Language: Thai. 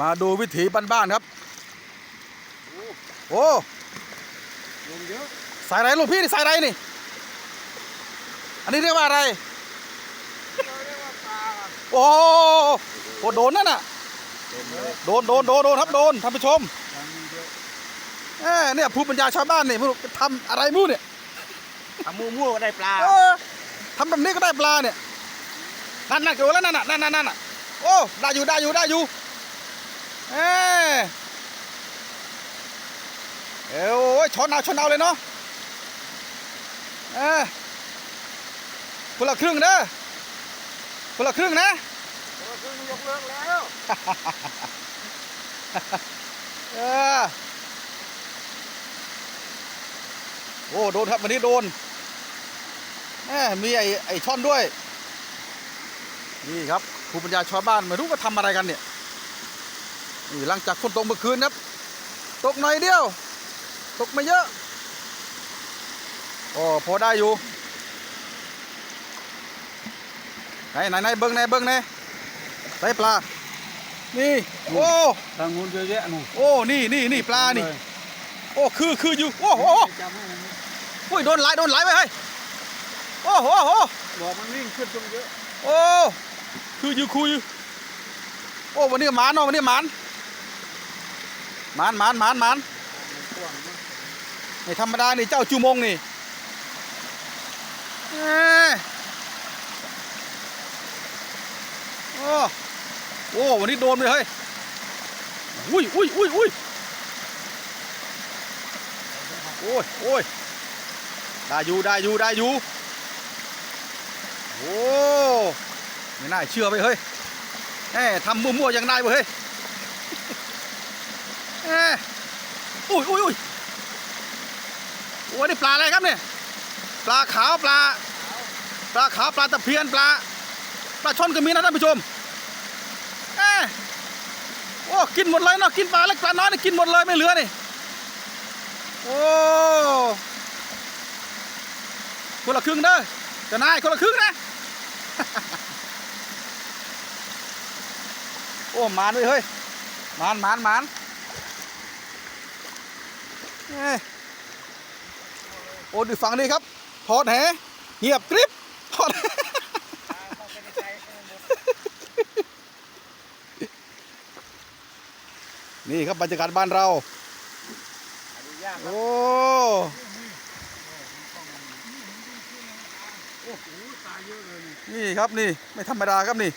มาดูวิถีบ้านๆครับ โอ้ลงเยอะสายไรลูกพี่นี่สายไรนี่ อันนี้เรียกว่าอะไรเราเรียกว่าปลาโอ้โหโดนนั่นน่ะ โดนโดนโดนโดนครับโดนท่านผู้ชมยังมีเยอะเอ้เนี่ยภูมิปัญญาชาวบ้านนี่ไม่รู้ทำอะไรไม่รู้เนี่ยทำมูมูก็ได้ปลาเออทำแบบนี้ก็ได้ปลาเนี่ยนั่นนั่นเกี่ยวแล้วนั่นน่ะนั่นนั่นนั่นน่ะโอ้ได้อยู่ได้อยู่ได้อยู่ เอ้เอ้โอ้ยช้อนเอาช้อนเอาเลยเนาะเอ้คนละครึ่งเด้อคนละครึ่งนะโอ้ยเพิ่งยกเลิกแล้วเออโอ้โดนครับวันนี้โดนแหมมีไอ้ไอ้ช่อนด้วย นี่ครับภูมิปัญญาชาวบ้านไม่รู้ว่าทำอะไรกันเนี่ย นี่หลังจากฝนตกเมื่อคืนครับ ตกหน่อยเดียว ตกไม่เยอะโอ้พอได้อยู่ไหนไหนไหนเบิ้งไหนเบิ้งไหนใส่ปลา นี่ โอ้ทางนู้นเยอะแยะนู่นโอ้นี่นี่นี่ปลานี่ โอ้คือคืออยู่ โอ้โหจำให้มันโอ้ยโดนไหลโดนไหลไปเฮ้ยโอ้โหโอ้โหบอกมันวิ่งขึ้นตรงเยอะ โอ้คืออยู่คืออยู่โอ้วันนี้หมานเนาะวันนี้หมานห มานหมานหมานหมานนกว้างนะไม่ธรรมดานี่เจ้าจูมงนี่เอ้ยโอ้โอ้วันนี้โดนเลยเฮ้ยอุ้ยอุ้ยอุ้ยอุ้ยโอ้ยโอ้ยได้อยู่ได้อยู่ได้อยู่โอ้ไม่น่าเชื่อไปเฮ้ยแหมทำมั่วๆยังได้เว้ยเฮ้ย แหมอุ้ยอุ้ยอุ้ยโอ้ยนี่ปลาอะไรครับเนี่ย ปลาขาวปลา ปลาขาวปลาตะเพียนปลา ปลาช่อนก็มีนะท่านผู้ชมแหมโอ้ กินหมดเลยเนาะ กินปลาเล็กปลาน้อยนี่กินหมดเลยไม่เหลือนี่ โอ้คนละครึ่งเด้อจะนายคนละครึ่งนะ โอ้มานเลยเฮ้ยมานมานมาน โอ้ดูฝั่งนี้ครับถอดแหเหียบกริบถอดนี่ครับบรรยากาศบ้านเรา โอ้โหตายเยอะเลยนี่ครับนี่ ไม่ธรรมดาครับนี่